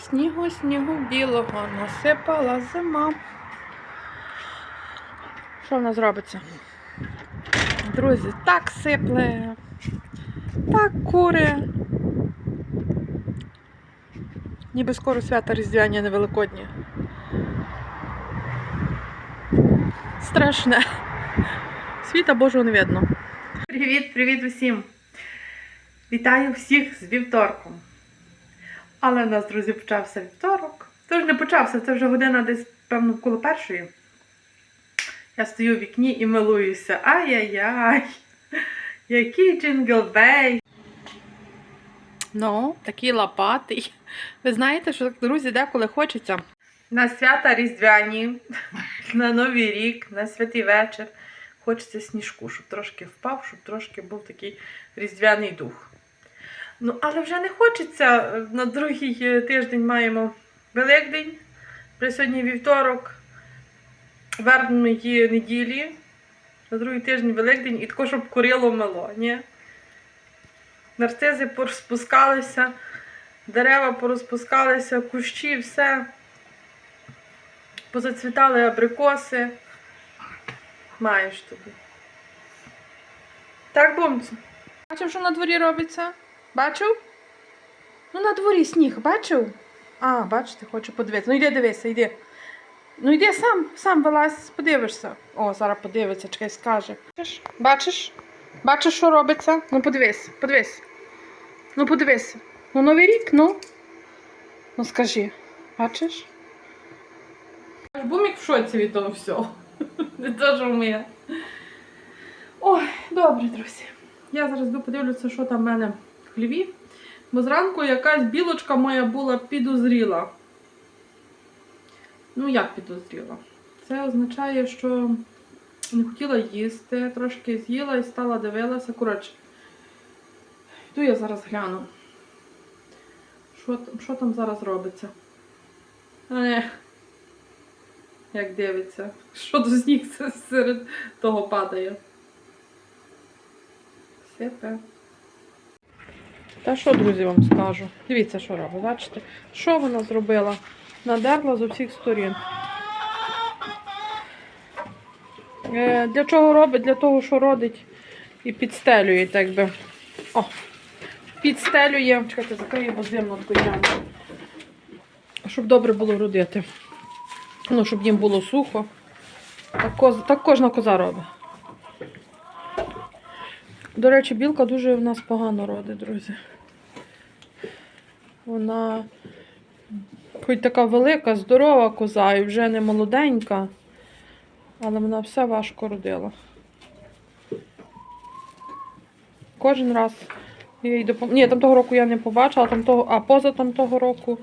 Снігу, снігу білого насипала зима. Що в нас робиться? Друзі, так сипле, так кури. Ніби скоро свята Різдвяні, а не Великодні. Страшне. Світа Божого не видно. Привіт, привіт усім! Вітаю всіх з вівторком. Але в нас, друзі, почався вівторок. Тож не почався, це вже година десь, певно, коло першої. Я стою в вікні і милуюся. Ай-яй-яй! Який джингл-бей! Ну, такий лопатий. Ви знаєте, що, друзі, деколи хочеться на свята Різдвяні, на Новий рік, на святий вечір. Хочеться сніжку, щоб трошки впав, щоб трошки був такий різдвяний дух. Ну, але вже не хочеться. На другий е, тиждень маємо Великдень, вже сьогодні вівторок, вербної неділі, на другий тиждень Великдень і також, щоб курило мило, ні? Нарцизи порозпускалися, дерева порозпускалися, кущі, все. Позацвітали абрикоси. Маєш тобі. Так, бомцю. Бачив, що на дворі робиться? Бачив? Ну, на дворі сніг, бачив? А, бачите, хочу подивитися. Ну йди дивися, йди. Ну йди сам, сам вилазь, подивишся. О, зараз подивиться, чекай, скаже. Бачиш? Бачиш? Що робиться? Ну подивись, подивись. Ну подивись. Ну новий рік, ну. Ну скажи, бачиш? Бумік в шоці від того всього. Не що ми. Ой, добре, друзі. Я зараз подивлюся, що там в мене в хліві. Бо зранку якась білочка моя була підозріла. Ну, як підозріла? Це означає, що не хотіла їсти, трошки з'їла і стала дивилася. Коротше, йду я зараз гляну. Що, що там зараз робиться? Е, як дивиться, що до це серед того падає. Сипе. Та що, друзі, вам скажу? Дивіться, що робить. Бачите? Що вона зробила? Надерла з усіх сторін. Е, для чого робить? Для того, що родить і підстелює, так би. О! Підстелює. Чекайте, закрию, бо зимно таку Щоб добре було родити. Ну, щоб їм було сухо. Так, так кожна коза робить. До речі, білка дуже в нас погано родить, друзі. Вона хоч така велика, здорова коза і вже не молоденька, але вона все важко родила. Кожен раз я їй допом... Ні, там того року я не побачила, там того... а поза там того року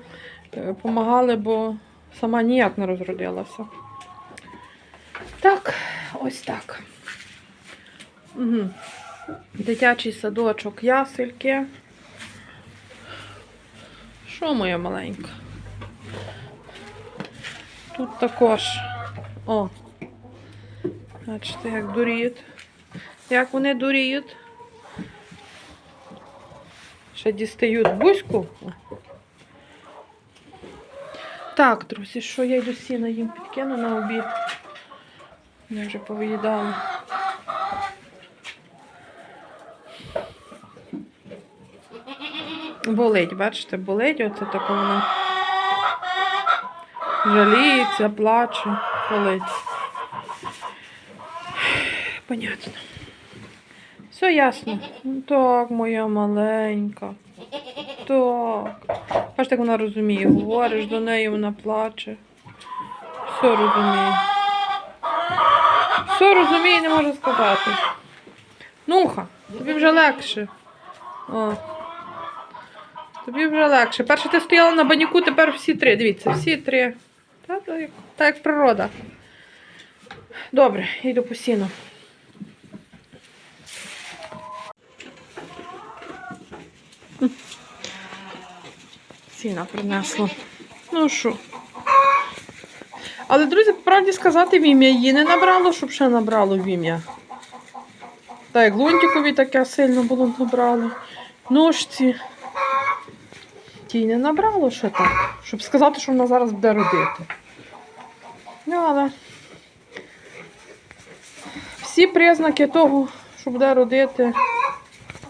допомагали, бо сама ніяк не розродилася. Так, ось так. Угу. Дитячий садочок, ясельки. Що моя маленька? Тут також. О. Бачите, як дуріють. Як вони дуріють. Ще дістають бузьку. Так, друзі, що я йду сіна їм підкину на обід. Вони вже повиїдали. Болить, бачите, болить, оце таке вона жаліється, плаче, болить. Понятно. Все ясно. Так, моя маленька. Так. Бачите, як вона розуміє. Говориш до неї, вона плаче. Все розуміє. Все розуміє, не може сказати. Нуха, тобі вже легше. О. Тобі вже легше. Перше ти стояла на баняку, тепер всі три. Дивіться, всі три. Так, так, як- природа. Добре, йду по сіну. Сіна принесла. Ну що? Але, друзі, по правді сказати, в ім'я її не набрало, щоб ще набрало в ім'я. Так, як Лунтікові таке сильно було набрало. Ножці. Тій не набрало ще так, щоб сказати, що вона зараз буде родити. Ну, але всі признаки того, що буде родити,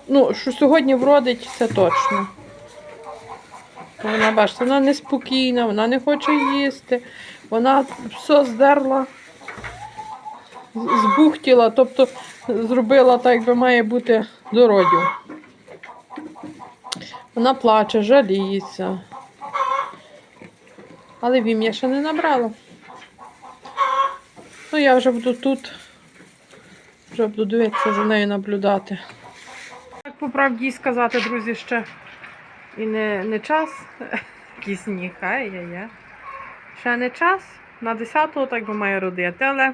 ну, що сьогодні вродить, це точно. То Вона, бачите, вона неспокійна, вона не хоче їсти, вона все здерла, збухтіла, тобто зробила так, як би має бути до родів. Вона плаче, жаліється. Але вім'я ще не набрала. Ну, я вже буду тут. Вже буду дивитися за нею наблюдати. Так по правді сказати, друзі, ще і не, не час. Який сніг, ай-яй-яй. Ще не час. На 10-го так би має родити, але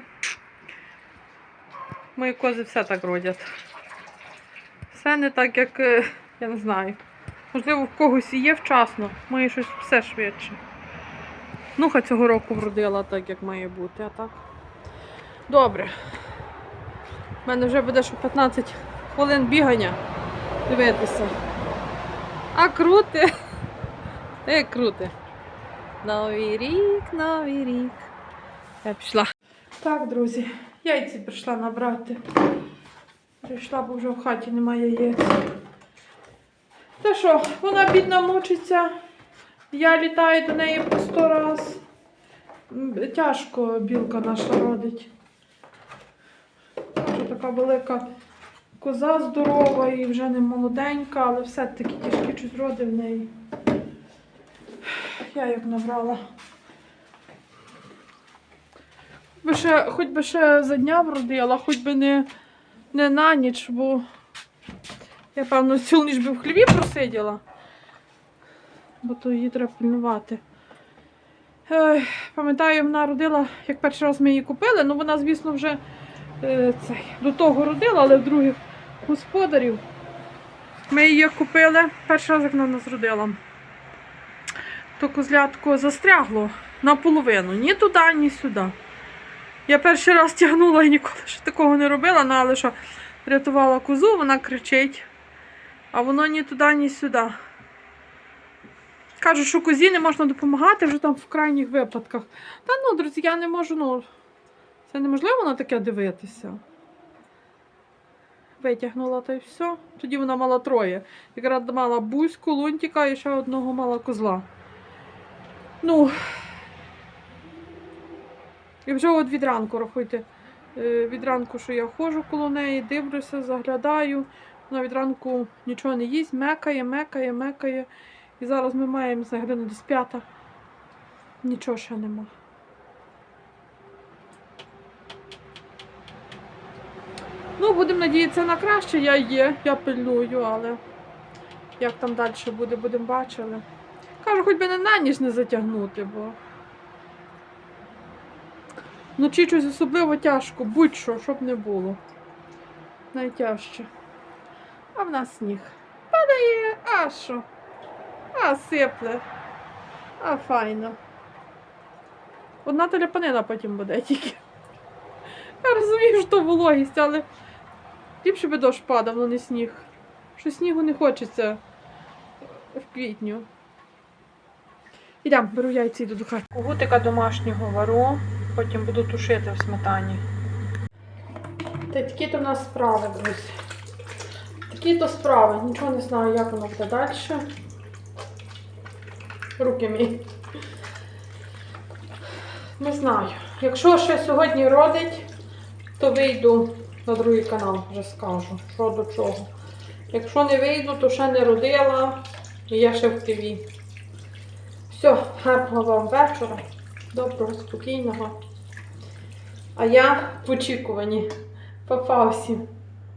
мої кози все так родять. Все не так, як е, я не знаю. Можливо, в когось і є вчасно, має щось все швидше. Нуха цього року вродила так, як має бути, а так. Добре. У мене вже буде що 15 хвилин бігання. Дивитися. А крути. Е, крути. Новий рік, новий рік. Я пішла. Так, друзі, яйці прийшла набрати. Прийшла, бо вже в хаті немає яєць. Та що, вона бідна мучиться. Я літаю до неї по сто раз. Тяжко білка наша родить. Вже така велика коза здорова і вже не молоденька, але все-таки тяжкі щось роди в неї. Я як набрала. Би ще, хоч би ще за дня вродила, хоч би не, не на ніч, бо я, певно, цілу ніч би в хліві просиділа, бо то її треба пильнувати. Пам'ятаю, вона родила, як перший раз ми її купили, ну вона, звісно, вже е, цей, до того родила, але в других господарів. Ми її купили перший раз, як вона нас родила. То козлятко застрягло наполовину, ні туди, ні сюди. Я перший раз тягнула і ніколи ще такого не робила, ну, але що рятувала козу, вона кричить, а воно ні туди, ні сюди. Кажуть, що козі не можна допомагати вже там в крайніх випадках. Та ну, друзі, я не можу, ну, це неможливо на таке дивитися. Витягнула та й все. Тоді вона мала троє. Якраз мала бузьку, лунтика і ще одного мала козла. Ну, і вже от від ранку, рахуйте, е, від ранку, що я ходжу коло неї, дивлюся, заглядаю. Від ранку нічого не їсть, мекає, мекає, мекає. І зараз ми маємо за годину десь п'ята. Нічого ще нема. Ну, будемо надіятися на краще, я є, я пильную, але як там далі буде, будемо бачили. Кажу, хоч би не на ніч не затягнути, бо вночі щось особливо тяжко, будь-що, щоб не було. Найтяжче. А в нас сніг. Падає, а що? А сипле. А файно. Одна теляпанина потім буде тільки. Я розумію, що то вологість, але ліпше би дощ падав, але не сніг. Що снігу не хочеться в квітню. Ідемо, беру яйця йду до хати. Гутика домашнього вару, потім буду тушити в сметані. Та такі то в нас справи, друзі. Такі то справи. Нічого не знаю, як воно буде далі. Руки мій. Не знаю. Якщо ще сьогодні родить, то вийду на другий канал, вже скажу, що до чого. Якщо не вийду, то ще не родила, і я ще в ТВ. Все, гарного вам вечора. Доброго, спокійного. А я в очікуванні. Па-па всім.